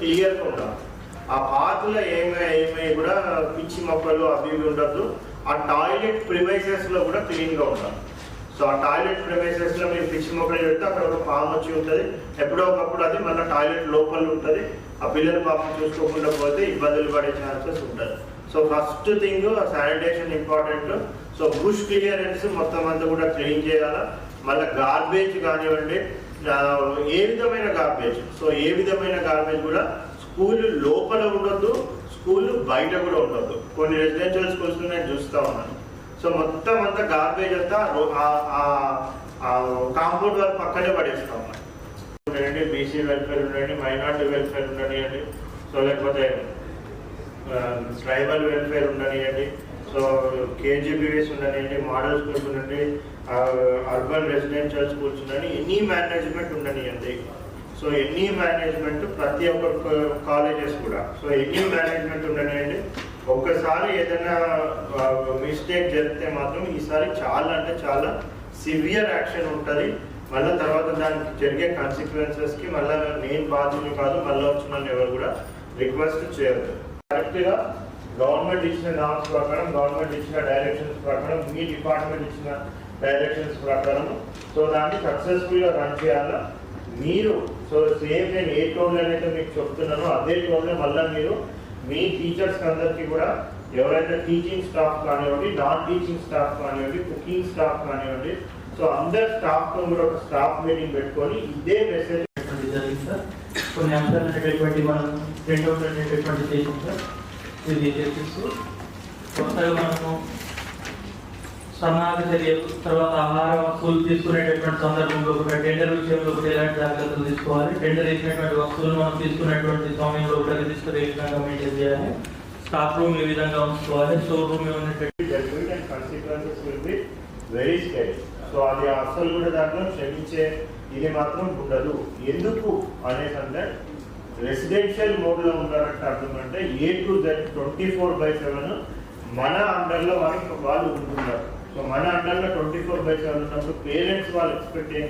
క్లియర్గా ఉండాలి. ఆ పార్కులో ఏమై ఏమై కూడా పిచ్చి మొక్కలు అవి ఇవి ఉండద్దు. ఆ టాయిలెట్ ప్రిమైసెస్లో కూడా క్లీన్గా ఉండాలి. సో ఆ టాయిలెట్ ప్రిమైసెస్లో మీరు పిచ్చి మొక్కలు పెడితే అక్కడ ఒక పాము వచ్చి ఉంటుంది. ఎప్పుడో ఒకప్పుడు అది మళ్ళీ టాయిలెట్ లోపల ఉంటుంది. ఆ పిల్లలు పాపం చూసుకోకుండా పోతే ఇబ్బందులు పడే ఛాన్సెస్ ఉంటుంది so first thing sanitation important. So bush clearance మొత్తం అంతా కూడా క్లీన్ చేయాలా? మళ్ళీ గార్బేజ్ కానివ్వండి ఏ విధమైన గార్బేజ్ సో ఏ విధమైన గార్బేజ్ కూడా స్కూల్ లోపల ఉండొద్దు స్కూల్ బయట కూడా ఉండొద్దు. కొన్ని రెసిడెన్షియల్ స్కూల్స్ నేను చూస్తూ ఉన్నాను. సో మొత్తం అంతా గార్బేజ్ అంతా రో- ఆ- కాంపౌండ్ వాళ్ళ పక్కనే పడేస్తాం ఉన్నాను ఉండండి బీసీ వెల్ఫేర్ ఉండండి మైనార్టీ వెల్ఫేర్ ఉండనియండి సో లేకపోతే ట్రైబల్ వెల్ఫేర్ ఉండనియండి సో కేజీబీవీస్ ఉండనియండి మోడల్ స్కూల్స్ ఉండండి అర్బన్ రెసిడెన్షియల్ స్కూల్స్ ఉండని ఎనీ మేనేజ్మెంట్ ఉండనియండి. సో ఎనీ మేనేజ్మెంట్ ప్రతి ఒక్క కాలేజెస్ కూడా. సో ఎనీ మేనేజ్మెంట్ ఉండనియండి. ఒక్కసారి ఏదైనా మిస్టేక్ జరిగితే మాత్రం ఈసారి చాలా అంటే చాలా సివియర్ యాక్షన్ ఉంటుంది. మళ్ళీ తర్వాత దానికి జరిగే కాన్సిక్వెన్సెస్కి మళ్ళీ నేను బాధ్యులు కాదు మళ్ళీ వచ్చిన వాళ్ళు ఎవరు కూడా రిక్వెస్ట్ చేయొద్దు కరెక్ట్గా గవర్నమెంట్ ఇచ్చిన నామ్స్ ప్రకారం గవర్నమెంట్ ఇచ్చిన డైరెక్షన్స్ ప్రకారం మీ డిపార్ట్మెంట్ ఇచ్చిన డైరెక్షన్స్ ప్రకారం సో దాన్ని సక్సెస్ఫుల్గా రన్ చేయాలా? మీరు సో సేమ్ నేను ఏ టోన్లో అయితే మీకు చెప్తున్నానో అదే టోన్లో మళ్ళీ మీరు మీ టీచర్స్ అందరికీ కూడా ఎవరైతే టీచింగ్ స్టాఫ్ కానివ్వండి నాన్ టీచింగ్ స్టాఫ్ కానివ్వండి కుకింగ్ స్టాఫ్ కానివ్వండి సో అందరు స్టాఫ్తో కూడా ఒక స్టాఫ్ మీటింగ్ పెట్టుకొని ఇదే మెసేజ్ జరిగింది సార్ కొన్ని అంశాలు అనేటటువంటి మనం ప్రింట్ అనేటటువంటి చేసింది సార్ ఇది కొత్తగా మనము సన్నాహక చర్యలు తర్వాత ఆహార వస్తువులు తీసుకునేటటువంటి సందర్భంలో కూడా టెండర్ విషయంలో కూడా ఎలాంటి జాగ్రత్తలు తీసుకోవాలి? టెండర్ ఇచ్చినటువంటి వస్తువులు మనం తీసుకునేటువంటి సమయంలో కూడా రిజిస్టర్ ఏ విధంగా మెయింటైన్ చేయాలి? స్టాక్ రూమ్ ఏ విధంగా ఉంచుకోవాలి? స్టోర్ రూమ్ ఉన్నటువంటి and will be very scale. So అది అసలు కూడా దాంట్లో క్షమించే ఇది మాత్రం ఉండదు. ఎందుకు అనేసి అంటే రెసిడెన్షియల్ మోడ్లో ఉన్నారంటే అర్థం అంటే A to Z twenty four by seven మన అండర్లో వాళ్ళకి వాళ్ళు ఉంటున్నారు. సో మన అండర్లో ట్వంటీ ఫోర్ బై సెవెన్ ఉన్నప్పుడు పేరెంట్స్ వాళ్ళు ఎక్స్పెక్ట్ ఏం